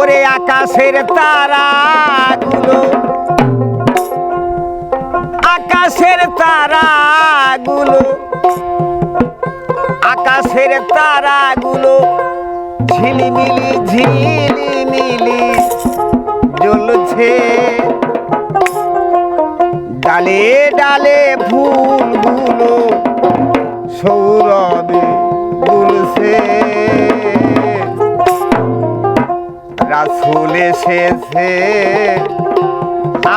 ওরে আকাশের তারাগুলো। আকাশের তারাগুলো। আকাশের তারাগুলো ঝিলিমিলি ঝিলিমিলি জ্বলছে। ডালে ডালে ফুলগুলো সৌরভে রাসুল এসেছে।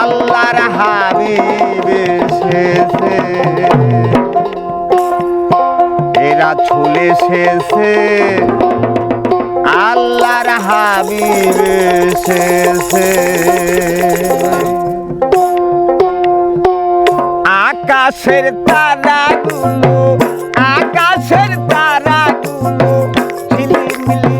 আল্লাহর হাবিব এসেছে। এরা ছুলে এসেছে। আল্লাহর হাবিব এসেছে। আকাশের তারাগুলো আকাশের তারাগুলো, ঝিলিমিলি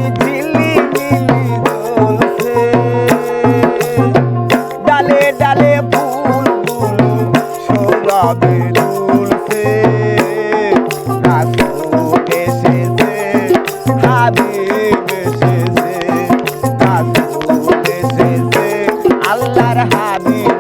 আল্লাহর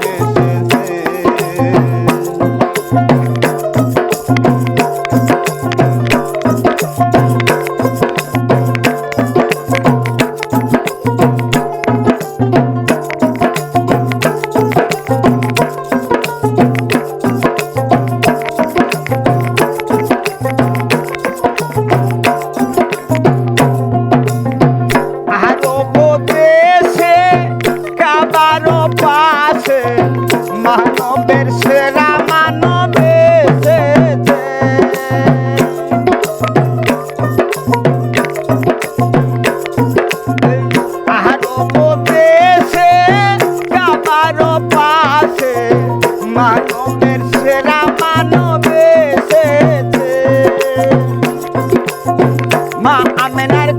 I'm an addict.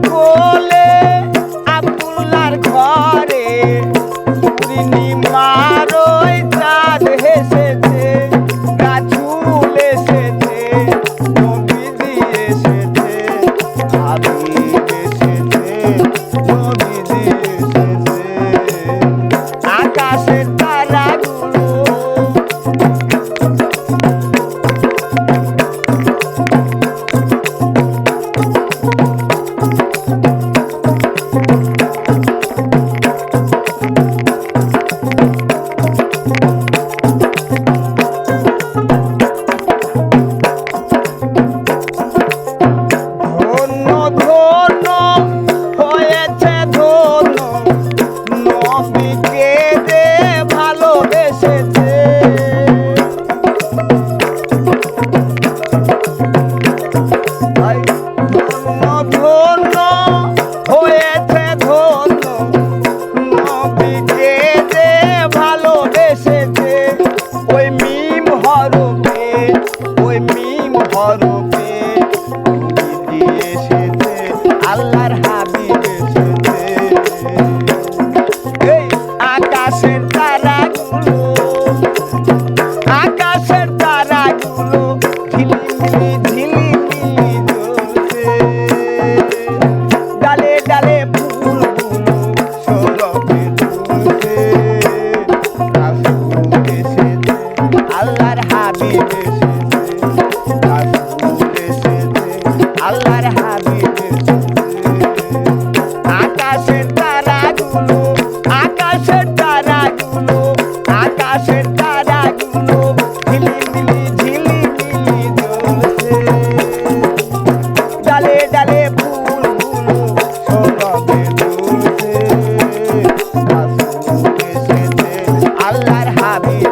স্বরূপে তুমি এসেছে আল্লাহর হাবিব এসেছে এই আকাশের তারাগুলো আকাশের আল্লাহর হাবিব এসেছে। vida.